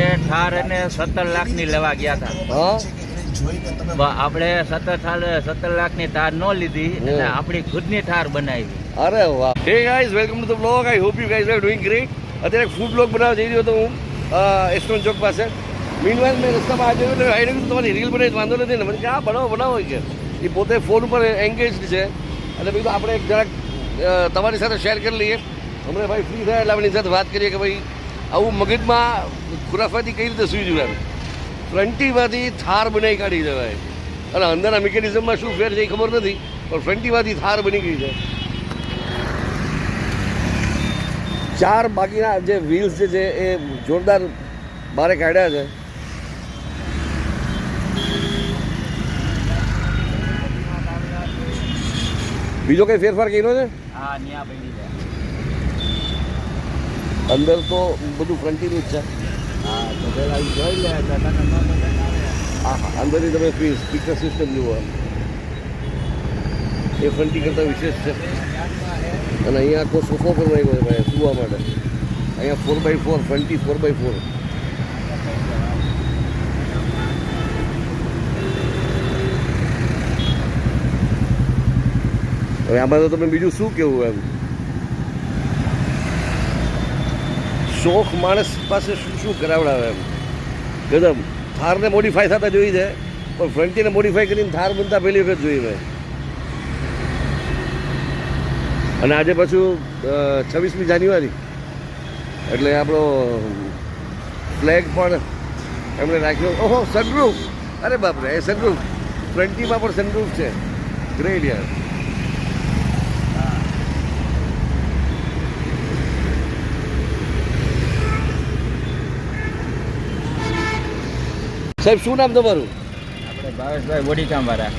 આપણે થાર અને સત્તર લાખની લેવા ગયા હતા. હા? આપણે સત્તર થાર સત્તર લાખની થાર ન લીધી અને. આપણી ખુદની થાર બનાવી. અરે વાહ. Hey guys welcome to the blog I hope you guys are doing great અત્યારે ફૂડ બ્લોગ બનાવવા જઈ રહ્યો હતો હું એસ્ટોન ચોક પાસે. મીનવાઇલ મેં રસ્તામાં આ જોયું આઈને તમારી રીલ બનાવી વાંધો નથી. ને મને કે આ બનાવો બનાવો. કે એ પોતે ફોન ઉપર એન્ગેજ છે. એટલે બીજું આપણે એક જરાક તમારી સાથે શેર કરી લઈએ. હમણાં ભાઈ ફ્રી થયા એટલે આપણી સાથે વાત કરીએ કે ભાઈ આવું મગજમાં ખુરાફાથી કઈ રીતે સુઈ એમ ફ્રન્ટીમાંથી થાર બનાવી કાઢી દેવાય. અને અંદરના મિકેનિઝમમાં શું ફેર છે એ ખબર નથી, પણ ફ્રન્ટીમાંથી થાર બની ગઈ છે. ચાર બાકીના જે વ્હીલ્સ જે છે એ જોરદાર બારે કાઢ્યા છે. બીજો કઈ ફેરફાર કર્યો છે? હા, ન્યા પડી અંદર તો બધું ફ્રન્ટીનું જ છે. હા તો પેલા ઈ જોઈ લે તો તને ન પસંદ આવે. હા હા અંદરથી તમે સ્પીકર સિસ્ટમ જુઓ. એ ફ્રન્ટી કરતાં વિશેષ છે. અને અહીંયા આખો સોફો પણ નાખ્યો છે ભાઈ, સુવા માટે. અહીંયા ફોર બાય ફોર ફ્રન્ટી ફોર બાય ફોર હવે આમાં તો તમે બીજું શું કેવું એમ? શોખ માણસ પાસે શું શું કરાવડાવે એમ? એકદમ થારને મોડિફાય થતા જોઈ છે પણ ફ્રન્ટીને મોડિફાય કરીને થાર બનતા પહેલી વખત જોઈ મેં અને આજે પાછું છવ્વીસમી જાન્યુઆરી. એટલે આપણો ફ્લેગ પણ એમણે રાખ્યો. ઓહો સનરૂફ અરે બાપરે, એ સનરૂફ ફ્રન્ટીમાં પણ સનરૂફ છે. ગ્રેટ સાહેબ શું નામ તમારું? આપણે ભાવેશભાઈ બોડીકામ વાળા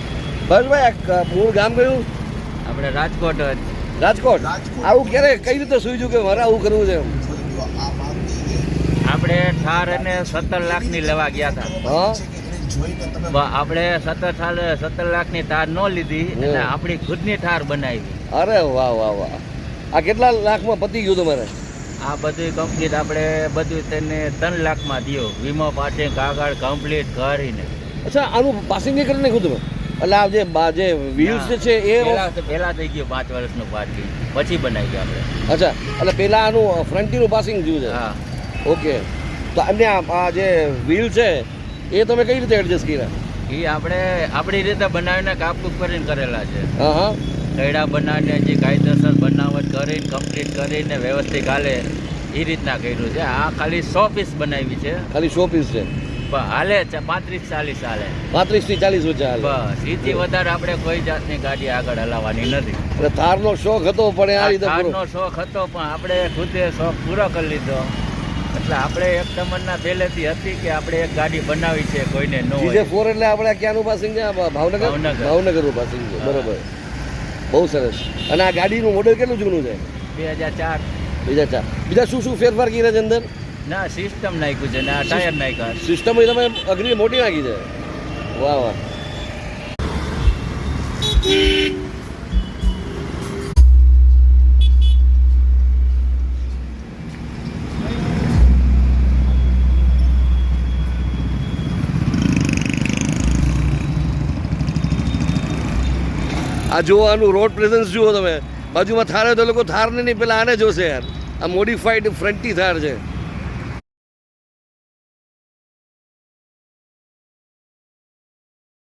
બસ ભાઈ મૂળ ગામ કયું? આપણે રાજકોટ જ. રાજકોટ? આવું ક્યારે કઈ રીતે સુઈજું કે મારે આવું કરવું છે આપણે થાર અને સત્તર લાખની લેવા ગયા હતા. આપણે સત્તર થાર સત્તર લાખની થાર ન લીધી અને આપણી ખુદની થાર બનાવી. અરે વાહ વાહ વાહ. આ કેટલા લાખમાં પતી ગયું તમારે? આ બધું કમ્પ્લીટ આપણે બધું તેને ત્રણ લાખમાં દો વીમો પાર્ટિંગ કાગળ કમ્પ્લીટ કરીને અચ્છા આનું પાસિંગ નહીં કરીને કીધું એટલે આ જે જે વ્હીલ્સ છે એ પહેલાં થઈ ગયું પાંચ વર્ષનું પાર્કિંગ પછી બનાવી આપણે. અચ્છા એટલે પહેલાં આનું ફ્રન્ટીનું પાસિંગ થયું છે? હા. ઓકે. તો એમને આ આ જે વ્હીલ છે એ તમે કઈ રીતે એડજસ્ટ કર્યા? એ આપણે આપણી રીતે બનાવીને કાપકૂપ કરીને કરેલા છે. હા હા. કૈડા બનાવીને જે કાયદેસર બનાવટ કરીને કમ્પ્લીટ કરીને વ્યવસ્થિત હાલે એ રીતના કર્યું છે. આ ખાલી સો પીસ બનાવી છે. ખાલી સો પીસ છે. પણ હાલે છે પાંત્રીસ ચાલીસ હાલે. પાંત્રીસથી ચાલીસ વચ્ચે હાલ. બસ એથી વધારે આપણે કોઈ જાતની ગાડી આગળ હલાવવાની નથી. એટલે થારનો શોખ હતો પણ આ રીતે કારનો શોખ હતો પણ આપણે ખુદે શોખ પૂરો કરી લીધો. એટલે આપણે એક તમન્ના પહેલેથી હતી કે આપણે એક ગાડી બનાવી છે કોઈને નો હોય. ફોર એટલે આપણે ક્યાંનું પાસિંગ છે? ભાવનગર? ભાવનગર. ભાવનગર. પાસિંગ છે બરોબર. બહુ સરસ. અને આ ગાડીનું મોડેલ કેટલું જૂનું છે? બે હજાર ચાર. બીજા ચાર. બીજા શું શું ફેરફાર કર્યા છે અંદર? ના સિસ્ટમ નાખ્યું છે ને આ ટાયર નાખ્યા સિસ્ટમ તમે અઘરી મોટી નાખી છે. વાહ વાહ. આ જુઓ આનું રોડ પ્રેઝન્સ જુઓ તમે. બાજુમાં થાર હોય તો લોકો થારને નહીં, પેલા આને જોશે યાર. આ મોડિફાઈડ ફ્રન્ટી થાર છે.